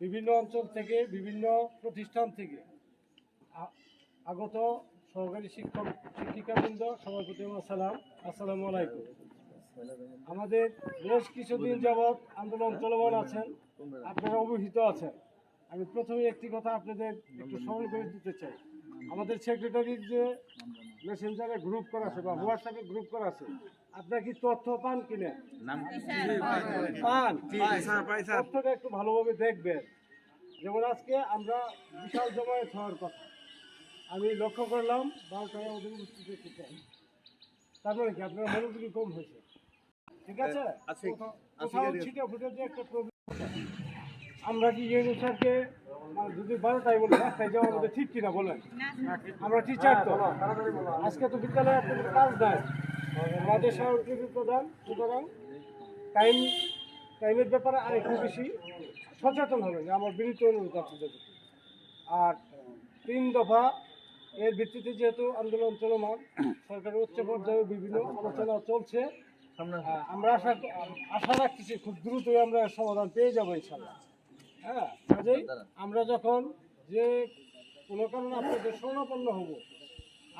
বিভিন্ন অঞ্চল থেকে, বিভিন্ন প্রতিষ্ঠান থেকে আগত সহকারী শিক্ষক, শিক্ষিকাবৃন্দ সবার প্রতি আমার সালাম আসসালামু আলাইকুম। আমাদের বেশ কিছুদিন যাবৎ আন্দোলন চলমান আছেন, আপনারা অবহিত আছেন। আমি প্রথমে একটি কথা আপনাদের একটু স্মরণ করে দিতে চাই। আমাদের সেক্রেটারির যে মেসেঞ্জারে গ্রুপ করা আছে বা হোয়াটসঅ্যাপে গ্রুপ করা আছে আপনারা কি তথ্য পান কিনা? পান। তথ্যটা একটু ভালোভাবে দেখবেন। যেমন আজকে আমরা বিশাল জমায়েত হওয়ার কথা। আমি লক্ষ্য করলাম বারোটায় আমাদের উপস্থিত তারপরে কি? আপনার মনোযোগী কম হয়েছে। ঠিক আছে? কোথাও- কোথাও ছিটে ফুটে যে একটা প্রবলেম। আমরা কি ইউনু স্যারকে মানে যদি বারোটায় বলি যাওয়া আমাদের ঠিক কিনা বলেন? আমরা টিচার তো। আজকে তো বিদ্যালয়ে আপনাদের কাজ নাই। আমাদের সহযোগী প্রধান, সুতরাং টাইম, টাইমের ব্যাপারে আরেকটু বেশি সচেতন হবেন আমার বিনীত অনুরোধ আপনাদের। আর তিন দফা এর ভিত্তিতে যেহেতু আন্দোলন চলমান, সরকারের উচ্চ পর্যায়ে বিভিন্ন আলোচনা চলছে আমরা আশা আশা রাখতেছি খুব দ্রুতই আমরা সমাধান পেয়ে যাব ইনশাল্লাহ হ্যাঁ কাজেই আমরা যখন যে কোনো কারণে আপনাদের স্বর্ণাপন্ন হব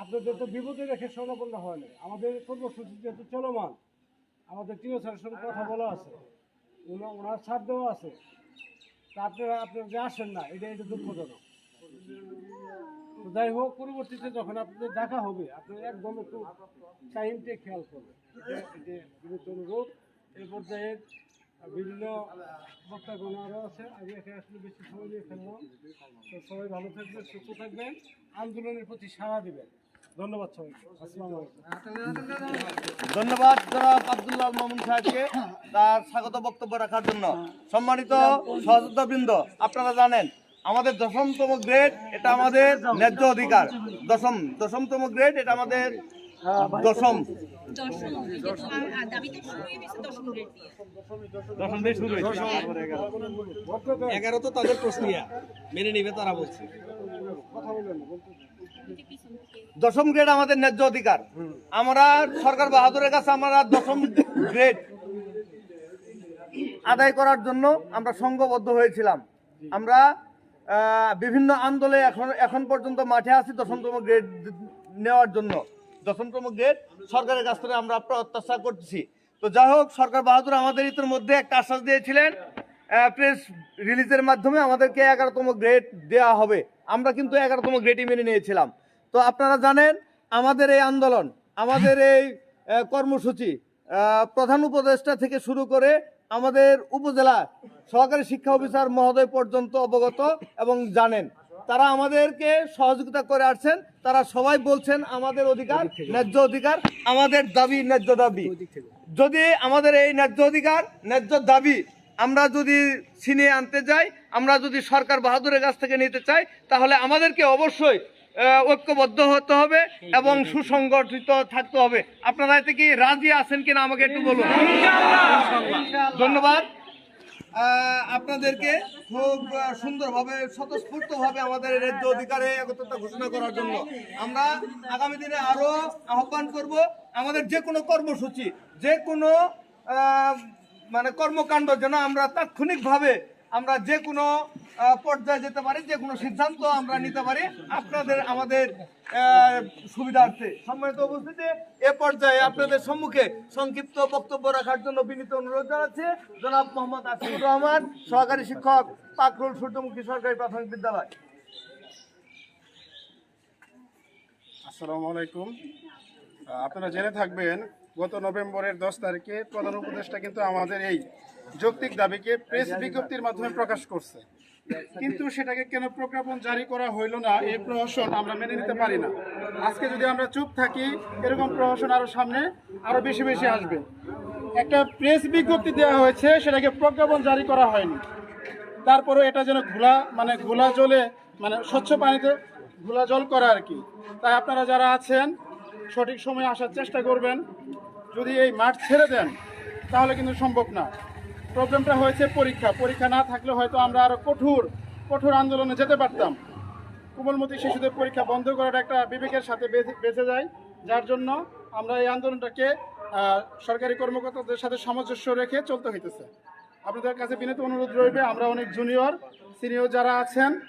আপনাদের তো বিপদে রেখে স্বর্ণাপন্ন হয় না আমাদের কর্মসূচি যেহেতু চলমান, আমাদের টিও স্যারের সঙ্গে কথা বলা আছে। ওনার ছাড় দেওয়া আছে। তা আপনারা আপনারা যে আসেন না, এটা এটা দুঃখজনক। যাই হোক, পরবর্তীতে যখন আপনাদের দেখা হবে, আপনারা একদম একটু টাইমটা খেয়াল করবেন। এটা অনুরোধ এই পর্যায়ে বিভিন্ন বক্তাগণ আরও আছে। আমি এখানে আসলে বেশি সময় নিয়ে ফেললাম। তো সবাই ভালো থাকবেন, সুস্থ থাকবেন। আন্দোলনের প্রতি সাড়া দিবেন। ধন্যবাদ সবাইকে। ধন্যবাদ জনাব আবদুল্লাহ মামুন সাহেবকে তার স্বাগত বক্তব্য রাখার জন্য। সম্মানিত সহযোদ্ধাবৃন্দ, আপনারা জানেন, আমাদের দশমতম গ্রেড এটা আমাদের ন্যায্য অধিকার। দশম, দশমতম গ্রেড এটা আমাদের দশম। এগারো। তো তাদের প্রক্রিয়া মেনে নিবে তারা বলছে। দশম গ্রেড আমাদের ন্যায্য অধিকার। আমরা সরকার বাহাদুরের কাছে আমরা দশম গ্রেড আদায় করার জন্য আমরা সংঘবদ্ধ হয়েছিলাম। আমরা বিভিন্ন আন্দোলনে এখন এখন পর্যন্ত মাঠে আছি দশমতম গ্রেড নেওয়ার জন্য। দশমতম গ্রেড সরকারের কাছ থেকে আমরা প্রত্যাশা করছি তো যাই হোক, সরকার বাহাদুর আমাদের ইতির মধ্যে একটা আশ্বাস দিয়েছিলেন প্রেস রিলিজের মাধ্যমে আমাদেরকে এগারোতম গ্রেড দেওয়া হবে। আমরা কিন্তু এগারোতম গ্রেডই মেনে নিয়েছিলাম। তো আপনারা জানেন, আমাদের এই আন্দোলন, আমাদের এই কর্মসূচি প্রধান উপদেষ্টা থেকে শুরু করে আমাদের উপজেলা সহকারী শিক্ষা অফিসার মহোদয় পর্যন্ত অবগত এবং জানেন। তারা আমাদেরকে সহযোগিতা করে আসছেন। তারা সবাই বলছেন আমাদের অধিকার ন্যায্য অধিকার আমাদের দাবি ন্যায্য দাবি। যদি আমাদের এই ন্যায্য অধিকার ন্যায্য দাবি আমরা যদি ছিনিয়ে আনতে যাই আমরা যদি সরকার বাহাদুরের কাছ থেকে নিতে চাই তাহলে আমাদেরকে অবশ্যই ঐক্যবদ্ধ হতে হবে এবং সুসংগঠিত থাকতে হবে। আপনারা এতে কি রাজি আছেন কিনা আমাকে একটু বলুন। ধন্যবাদ। আপনাদেরকে খুব সুন্দরভাবে, স্বতঃস্ফূর্তভাবে আমাদের রাজ্য অধিকারে একত্রতা ঘোষণা করার জন্য আমরা আগামী দিনে আরও আহ্বান করব আমাদের যে কোনো কর্মসূচি, যে কোনো মানে কর্মকাণ্ড যেন আমরা তাৎক্ষণিকভাবে আমরা যে কোনো পর্যায়ে যেতে পারি, যে কোনো সিদ্ধান্ত আমরা নিতে পারি আপনাদের, আমাদের সুবিধার্থে। সম্মানিত উপস্থিতি, এ পর্যায়ে আপনাদের সম্মুখে সংক্ষিপ্ত বক্তব্য রাখার জন্য বিনীত অনুরোধ জানাচ্ছে। জনাব মোহাম্মদ আসিফুর রহমান, সহকারী শিক্ষক, পাকরুল সূর্যমুখী সরকারি প্রাথমিক বিদ্যালয়। আসসালামু আলাইকুম। আপনারা জেনে থাকবেন গত নভেম্বরের দশ তারিখে প্রধান উপদেষ্টা কিন্তু আমাদের এই যৌক্তিক দাবিকে প্রেস বিজ্ঞপ্তির মাধ্যমে প্রকাশ করছে। কিন্তু সেটাকে কেন প্রজ্ঞাপন জারি করা হইল না, এই প্রহসন আমরা মেনে নিতে পারি না। আজকে যদি আমরা চুপ থাকি, এরকম প্রহসন আরও সামনে আরও বেশি বেশি আসবে। একটা প্রেস বিজ্ঞপ্তি দেওয়া হয়েছে, সেটাকে প্রজ্ঞাপন জারি করা হয়নি। তারপরে এটা যেন ঘোলা মানে ঘোলা জলে মানে স্বচ্ছ পানিতে ঘোলা জল করা আর কি। তাই আপনারা যারা আছেন, সঠিক সময়ে আসার চেষ্টা করবেন। যদি এই মাঠ ছেড়ে দেন তাহলে কিন্তু সম্ভব না। প্রবলেমটা হয়েছে পরীক্ষা। পরীক্ষা না থাকলে হয়তো আমরা আরও কঠোর কঠোর আন্দোলনে যেতে পারতাম। কোমলমতি শিশুদের পরীক্ষা বন্ধ করাটা একটা বিবেকের সাথে বেঁচে- যায়। যার জন্য আমরা এই আন্দোলনটাকে সরকারি কর্মকর্তাদের সাথে সামঞ্জস্য রেখে চলতে হইতেছে। আপনাদের কাছে বিনীত অনুরোধ রইবে আমরা অনেক জুনিয়র সিনিয়র যারা আছেন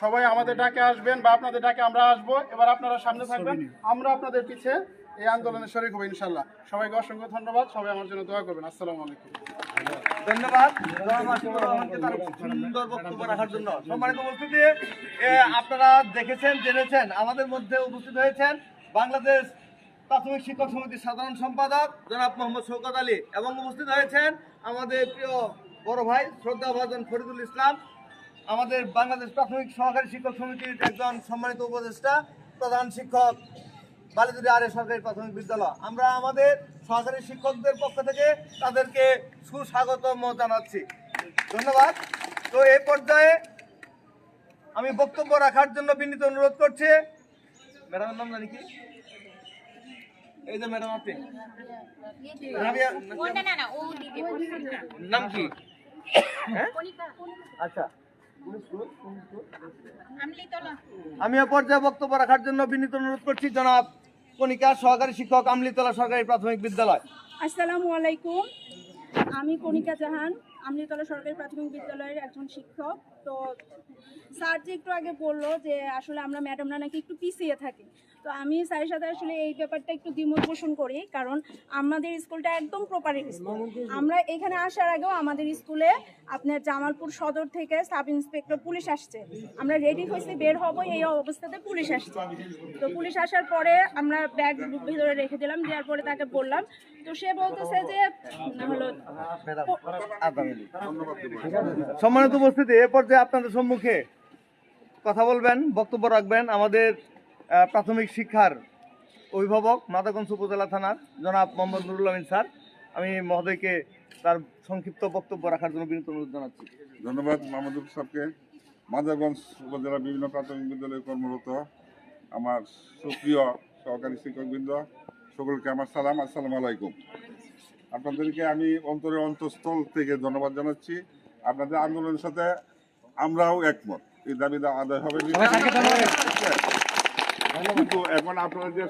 সবাই আমাদের ডাকে আসবেন বা আপনাদের ডাকে আমরা আসব। এবার আপনারা সামনে থাকবেন। আমরা আপনাদের পিছে এই আন্দোলনে শরীর হব ইনশাল্লাহ সবাইকে অসংখ্য ধন্যবাদ। সবাই আমার জন্য দোয়া করবেন। আসসালামু আলাইকুম। ধন্যবাদ। রাখার জন্য সম্মানিত উপস্থিতি। আপনারা দেখেছেন, জেনেছেন, আমাদের মধ্যে উপস্থিত হয়েছেন বাংলাদেশ প্রাথমিক শিক্ষক সমিতির সাধারণ সম্পাদক জনাব মোহাম্মদ এবং উপস্থিত হয়েছেন আমাদের প্রিয় বড় ভাই ফরিদুল ইসলাম, আমাদের বাংলাদেশ প্রাথমিক সহকারী শিক্ষক সমিতির একজন সম্মানিত উপদেষ্টা, প্রধান শিক্ষক বালিদুরি আরে সরকারি প্রাথমিক বিদ্যালয়। আমরা আমাদের সহকারী শিক্ষকদের পক্ষ থেকে তাদেরকে সুস্বাগতম জানাচ্ছি। ধন্যবাদ। তো এই পর্যায়ে আমি বক্তব্য রাখার জন্য বিনীত অনুরোধ করছি। ম্যাডামের নাম জানি কি? এই যে ম্যাডাম আপনি। নাম কি? হ্যাঁ? আচ্ছা। আমি এ পর্যায়ে বক্তব্য রাখার জন্য বিনীত অনুরোধ করছি। জনাব কণিকা সহকারী শিক্ষক আমলিতলা সরকারি প্রাথমিক বিদ্যালয়। আসসালামু আলাইকুম। আমি কণিকা জাহান, আমলিতলা সরকারি প্রাথমিক বিদ্যালয়ের একজন শিক্ষক। তো স্যার যে একটু আগে বলল যে আসলে আমরা ম্যাডামরা নাকি একটু পিছিয়ে থাকি। তো আমি স্যারের সাথে আসলে এই ব্যাপারটা একটু দ্বিমত পোষণ করি, কারণ আমাদের স্কুলটা একদম প্রপার স্কুল। আমরা এখানে আসার আগেও আমাদের স্কুলে আপনার জামালপুর সদর থেকে সাব ইন্সপেক্টর পুলিশ আসছে। আমরা রেডি হয়েছি, বের হব, এই অবস্থাতে পুলিশ আসছে। তো পুলিশ আসার পরে আমরা ব্যাগ ভিতরে রেখে দিলাম, দেওয়ার পরে তাকে বললাম। তো সে বলতেছে যে, হলো, সম্মানিত উপস্থিতি, এ পর্যায়ে আপনাদের সম্মুখে কথা বলবেন, বক্তব্য রাখবেন। আমাদের প্রাথমিক শিক্ষার অভিভাবক মাদাগঞ্জ উপজেলা থানার জনাব মোহাম্মদ নুরুল আমিন স্যার। আমি মহোদয়কে তার সংক্ষিপ্ত বক্তব্য রাখার জন্য বিনীত অনুরোধ জানাচ্ছি। ধন্যবাদ মাহমুদুল সাহেবকে। মাদারগঞ্জ উপজেলার বিভিন্ন প্রাথমিক বিদ্যালয়ে কর্মরত আমার সুপ্রিয় সহকারী শিক্ষকবৃন্দ সকলকে আমার সালাম আসসালামু আলাইকুম। আপনাদেরকে আমি অন্তরের অন্তঃস্থল থেকে ধন্যবাদ জানাচ্ছি। আপনাদের আন্দোলনের সাথে আমরাও একমত। এই দাবি আদায় হবে। এখন আপনারা যে